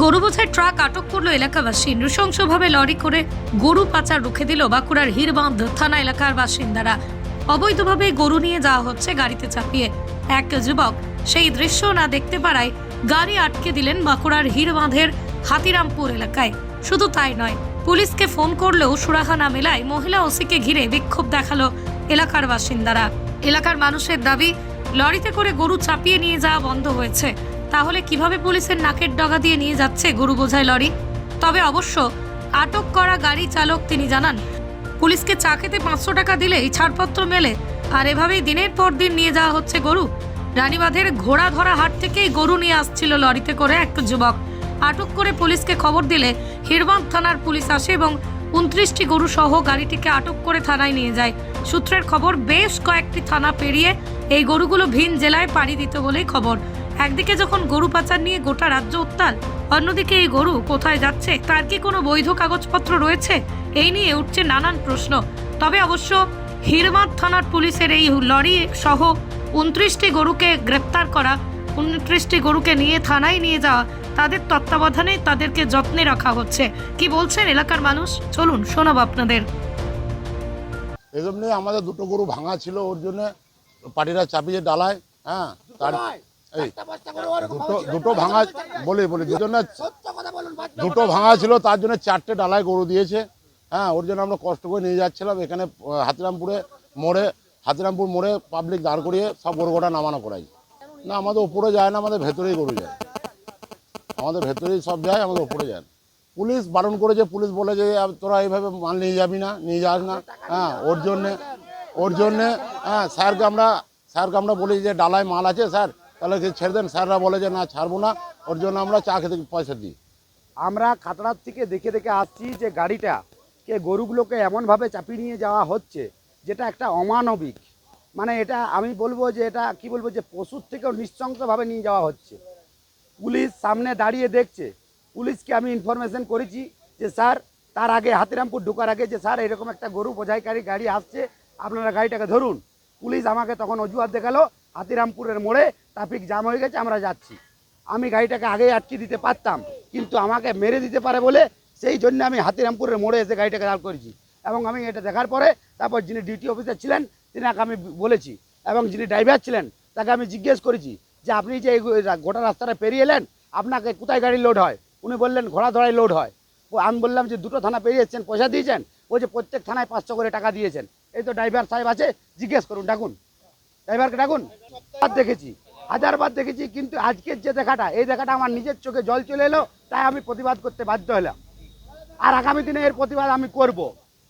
গরু বোঝায় ট্রাক আটক করল এলাকাবাসী। নৃশংসভাবে লরি করে গরু পাচার রুখে দিল বাঁকুড়ার হিরবাঁধ থানা এলাকার বাসিন্দারা। অবৈধভাবে গরু নিয়ে যাওয়া হচ্ছে গাড়িতে চাপিয়ে। এক যুবক সেই দৃশ্য না দেখতে পারায় গাড়ি আটকে দিলেন বাঁকুড়ার হিরবাঁধের হাতিরামপুর এলাকায়। শুধু তাই নয়, পুলিশকে ফোন করলেও সুরাহা না মেলায় মহিলা ওসিকে ঘিরে বিক্ষোভ দেখাল এলাকার বাসিন্দারা। এলাকার মানুষের দাবি, লরিতে করে গরু চাপিয়ে নিয়ে যাওয়া বন্ধ হয়েছে। তাহলে কীভাবে পুলিশের নাকের ডগা দিয়ে নিয়ে যাচ্ছে গরু বোঝাই লরি? তবে অবশ্য আটক করা গাড়ি চালক তিনি জানান, পুলিশকে চা খেতে পাঁচশো টাকা দিলেই ছাড়পত্র মেলে, আর এভাবেই দিনের পর দিন নিয়ে যাওয়া হচ্ছে গরু। রানীবাঁধের ঘোড়া ধরা হাট থেকেই গরু নিয়ে আসছিল লরিতে করে এক যুবক। আটক করে পুলিশকে খবর দিলে হিরবাঁধ থানার পুলিশ আসে এবং উনত্রিশটি গরু সহ গাড়িটিকে আটক করে থানায় নিয়ে যায়। সূত্রের খবর, বেশ কয়েকটি থানা পেরিয়ে এই গরুগুলো ভিন জেলায় পাড়ি দিত বলেই খবর। একদিকে যখন গরু পাচার নিয়ে গোটা রাজ্য উত্তাল অন্যদিকে এই গরু কোথায় যাচ্ছে তার কি কোনো বৈধ কাগজপত্র রয়েছে? এই নিয়ে উঠছে নানান প্রশ্ন। তবে অবশ্য হিরমাদ থানার পুলিশের এই লরি সহ উনত্রিশটি গরুকে গ্রেপ্তার করা উনত্রিশটি গরুকে নিয়ে থানায় নিয়ে যাওয়া তাদের তত্ত্বাবধানে তাদেরকে যত্নে রাখা হচ্ছে। কি বলছেন এলাকার মানুষ? চলুন শোনাব আপনাদের। এসব নিয়ে আমাদের দুটো গরু ভাঙা ছিল ওর জন্য পাটিরা চাপিয়ে ডালায় হ্যাঁ তার এই দুটো দুটো ভাঙা বলি বলি দুটো না দুটো ভাঙা ছিল তার জন্য চারটে ডালায় গরু দিয়েছে। হ্যাঁ ওর জন্য আমরা কষ্ট করে নিয়ে যাচ্ছিলাম। এখানে হাতিরামপুরে মোড়ে হাতিরামপুর মোড়ে পাবলিক দাঁড় করিয়ে সব গরু গোটা নামানো করাই। না আমাদের উপরে যায় না আমাদের ভেতরেই গরু যায়। আমাদের ভেতরেই সব যায় আমাদের উপরে যায় পুলিশ বারণ করেছে পুলিশ বলে যে তোরা এইভাবে মাল নিয়ে যাবি না নিয়ে যাস না। হ্যাঁ ওর জন্যে ওর জন্যে হ্যাঁ স্যারকে আমরা স্যারকে আমরা বলি যে ডালায় মাল আছে স্যার তাহলে ছেড়ে দেন, স্যাররা বলে যে, না, ছাড়বো না, ওর জন্য আমরা চা খেতে পয়সা দিই। আমরা খাতড়ার থেকে দেখে দেখে আসছি যে গাড়িটা কে গরুগুলোকে এমনভাবে চাপিয়ে নিয়ে যাওয়া হচ্ছে যেটা একটা অমানবিক। মানে এটা আমি বলব যে, এটা কি বলব যে, পশুর থেকেও নৃশংসভাবে নিয়ে যাওয়া হচ্ছে। পুলিশ সামনে দাঁড়িয়ে দেখছে। পুলিশকে আমি ইনফরমেশন করেছি যে, স্যার, তার আগে হাতিরামপুর ঢোকার আগে যে, স্যার, এরকম একটা গরু বোঝাইকারী গাড়ি আসছে, আপনারা গাড়িটাকে ধরুন। পুলিশ আমাকে তখন অজুহাত দেখাল হাতিরামপুরের মোড়ে। ট্রাফিক জাম হয়ে গেছে, আমরা যাচ্ছি। আমি গাড়িটাকে আগেই আটকে দিতে পারতাম, কিন্তু আমাকে মেরে দিতে পারে বলে সেই জন্য আমি হাতিরামপুরের মোড়ে এসে গাড়িটাকে দাঁড় করেছি। এবং আমি এটা দেখার পরে তারপর যিনি ডিউটি অফিসার ছিলেন, তিনাকে আমি বলেছি এবং যিনি ড্রাইভার ছিলেন, তাকে আমি জিজ্ঞেস করেছি যে, আপনি যে গোটা রাস্তাটা পেরিয়ে এলেন, আপনাকে কোথায় গাড়ি লোড হয়? উনি বললেন, ঘোড়া ধরায় লোড হয়। আমি বললাম যে, দুটো থানা পেরিয়েছেন পয়সা দিয়েছেন? ও যে, প্রত্যেক থানায় পাঁচশো করে টাকা দিয়েছেন। এই তো ড্রাইভার সাহেব আছে, জিজ্ঞেস করুন, ডাকুন। ড্রাইভারকে ডাকুন। দেখেছি। হাজারবার দেখেছি, কিন্তু আজকের যে দেখাটা, এই দেখাটা আমার নিজের চোখে জল চলে এলো, তাই আমি প্রতিবাদ করতে বাধ্য হলাম। আর আগামী দিনে এর প্রতিবাদ আমি করব।